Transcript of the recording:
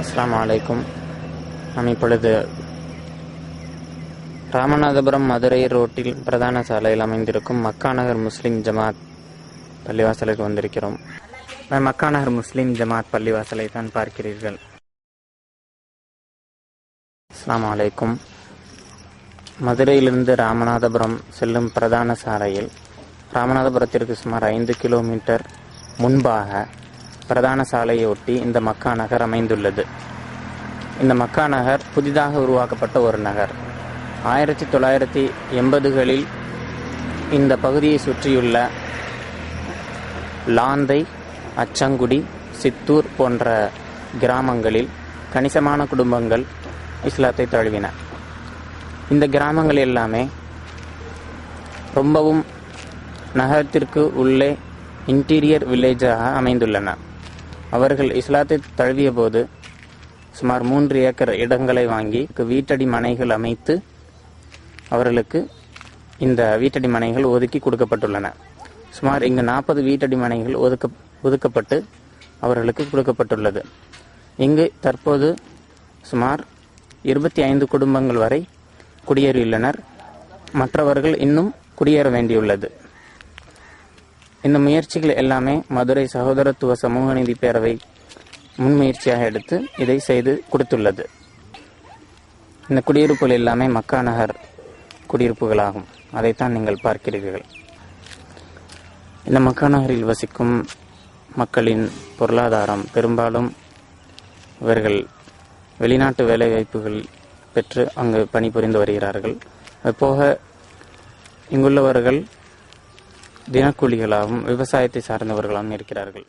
அஸ்லாம் வலைக்கும் நாம் இப்பொழுது ராமநாதபுரம் மதுரை ரோட்டில் பிரதான சாலையில் அமைந்திருக்கும் மக்காநகர் முஸ்லிம் ஜமாத் பள்ளிவாசலுக்கு வந்திருக்கிறோம். மக்காநகர் முஸ்லிம் ஜமாத் பள்ளிவாசலை தான் பார்க்கிறீர்கள். அஸ்லாம் வலைக்கும் மதுரையிலிருந்து ராமநாதபுரம் செல்லும் பிரதான சாலையில் ராமநாதபுரத்திற்கு சுமார் ஐந்து கிலோமீட்டர் முன்பாக பிரதான சாலையை ஒட்டி இந்த மக்கா நகர் அமைந்துள்ளது. இந்த மக்கா நகர் புதிதாக உருவாக்கப்பட்ட ஒரு நகர். ஆயிரத்தி தொள்ளாயிரத்தி எண்பதுகளில் இந்த பகுதியை சுற்றியுள்ள லாந்தை அச்சங்குடி சித்தூர் போன்ற கிராமங்களில் கணிசமான குடும்பங்கள் இஸ்லாத்தை தழுவின. இந்த கிராமங்கள் எல்லாமே ரொம்பவும் நகரத்திற்கு உள்ளே இன்டீரியர் வில்லேஜாக அமைந்துள்ளன. அவர்கள் இஸ்லாத்தை தழுவிய போது சுமார் மூன்று ஏக்கர் இடங்களை வாங்கி வீட்டடி மனைகள் அமைத்து அவர்களுக்கு இந்த வீட்டடி மனைகள் ஒதுக்கி கொடுக்கப்பட்டுள்ளன. சுமார் இங்கு நாற்பது வீட்டடி மனைகள் ஒதுக்க ஒதுக்கப்பட்டு அவர்களுக்கு கொடுக்கப்பட்டுள்ளது. இங்கு தற்போது சுமார் இருபத்தி ஐந்து குடும்பங்கள் வரை குடியேறியுள்ளனர். மற்றவர்கள் இன்னும் குடியேற வேண்டியுள்ளது. இந்த முயற்சிகள் எல்லாமே மதுரை சகோதரத்துவ சமூக நீதி பேரவை முன்முயற்சியாக எடுத்து இதை செய்து கொடுத்துள்ளது. இந்த குடியிருப்புகள் எல்லாமே மக்கா நகர் குடியிருப்புகளாகும். அதைத்தான் நீங்கள் பார்க்கிறீர்கள். இந்த மக்கா நகரில் வசிக்கும் மக்களின் பொருளாதாரம் பெரும்பாலும் இவர்கள் வெளிநாட்டு வேலைவாய்ப்புகள் பெற்று அங்கு பணிபுரிந்து வருகிறார்கள். அதுபோக இங்குள்ளவர்கள் தினக்கூலிகளாகவும் விவசாயத்தை சார்ந்தவர்களாகவும் இருக்கிறார்கள்.